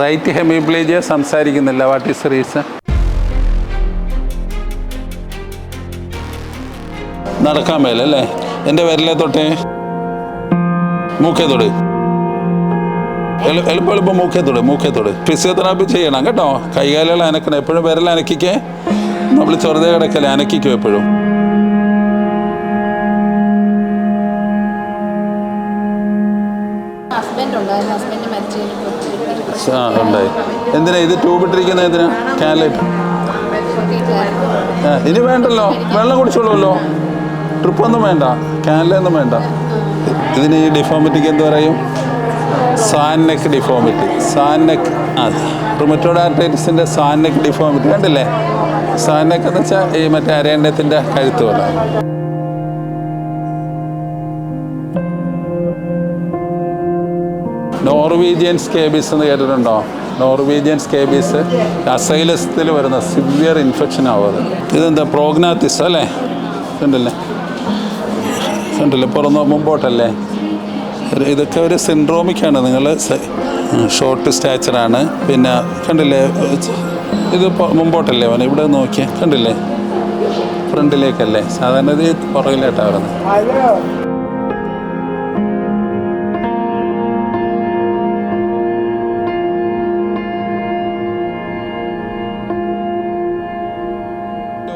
Right ഹെമിപ്ലേജിയ സംസാരിക്കുന്നില്ല. What is reason നടക്കാൻ മേലല്ലേ എന്റെ വിരലെ തൊട്ടേ. മൂക്കേ തൊട്. എളു- എളുപ്പം എളുപ്പം മൂക്കേ തൊട് മൂക്കേ തൊട്. ഫിസിയോതെറാപ്പി ചെയ്യണം കേട്ടോ. കൈകാലുകൾ അനക്കണം. എപ്പോഴും വിരൽ അനക്കിക്കേ. നമ്മൾ ചെറുതെ കിടക്കല്ലേ അനക്കിക്കും എപ്പോഴും. ഹസ്ബൻഡ് ഉണ്ടായിരുന്നു. ഹസ്ബൻഡ് മരിച്ചതിന് ആ ഉണ്ടായി. എന്തിനാ ഇത് ട്യൂബ് ഇട്ടിരിക്കുന്നത് എന്തിനാ? കാലറ്റ് ഇനി വേണ്ടല്ലോ. വെള്ളം കുടിച്ചോളൂല്ലോ ട്രിപ്പൊന്നും വേണ്ട. കാനലൊന്നും വേണ്ട. ഇതിന് ഈ ഡിഫോമിറ്റിക്ക് എന്ത് പറയും? സാൻനെക്ക് ഡിഫോമിറ്റി സാൻനെക്ക് ആ റുമറ്റോഡ് ആർട്ടൈറ്റിസിന്റെ സാൻനെക്ക് ഡിഫോമിറ്റി കണ്ടില്ലേ? സാൻനെക്ക് എന്ന് വെച്ചാൽ ഈ മറ്റേ അരയണ്ണത്തിന്റെ കഴുത്ത് നോർവീജിയൻ സ്കേബീസ് എന്ന് കേട്ടിട്ടുണ്ടോ? നോർവീജിയൻ സ്കേബീസ് അസൈലസത്തിൽ വരുന്ന സിവിയർ ഇൻഫെക്ഷൻ ആവുന്നത്. ഇതെന്താ പ്രോഗ്നാത്തിസ് അല്ലേ? ഉണ്ടല്ലേ ഉണ്ടല്ലേ പുറന്ന് മുമ്പോട്ടല്ലേ? ഇതൊക്കെ ഒരു സിൻഡ്രോമിക്കാണ്. നിങ്ങൾ ഷോർട്ട് സ്റ്റാച്ചറാണ്. പിന്നെ കണ്ടില്ലേ? ഇത് മുമ്പോട്ടല്ലേ അവൻ ഇവിടെ നോക്കിയേ. കണ്ടില്ലേ? ഫ്രണ്ടിലേക്കല്ലേ? സാധാരണ ഇത് പുറകിലേട്ടാണ് വരുന്നത്.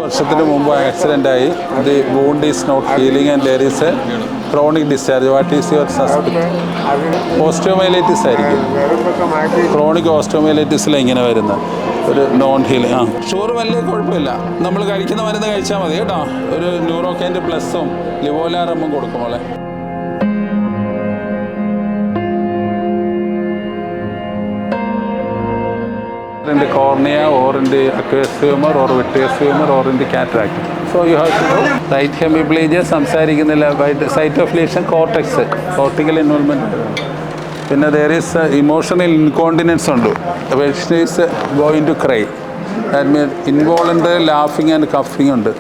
വർഷത്തിന് മുമ്പ് ആക്സിഡന്റ് ആയി the wound is not healing and there is a chronic discharge what is your suspect osteomyelitis ആയിരിക്കും. ക്രോണിക് ഓസ്റ്റോമൈലൈറ്റിസിൽ ഇങ്ങനെ വരുന്നത് ഒരു നോൺ ഹീലിംഗ് ആ. ഷുഗർ വലിയ കുഴപ്പമില്ല. നമ്മൾ കഴിക്കുന്ന മരുന്ന് കഴിച്ചാൽ മതി കേട്ടോ. ഒരു ന്യൂറോക്കൈന്റെ പ്ലസ്സും ലിവോലാറമ്മും കൊടുക്കും മോളെ. In the cornea or in the aqueous humor or vitreous humor or in the cataract. So you സംസാരിക്കുന്നില്ല. Site of lesion cortex cortical involvement പിന്നെ ദർ ഈസ് ഇമോഷണൽ ഇൻകോണ്ടിനൻസ് ഉണ്ട്. Which is going to cry that mean involuntary ലാഫിങ് and കഫിങ് ഉണ്ട്.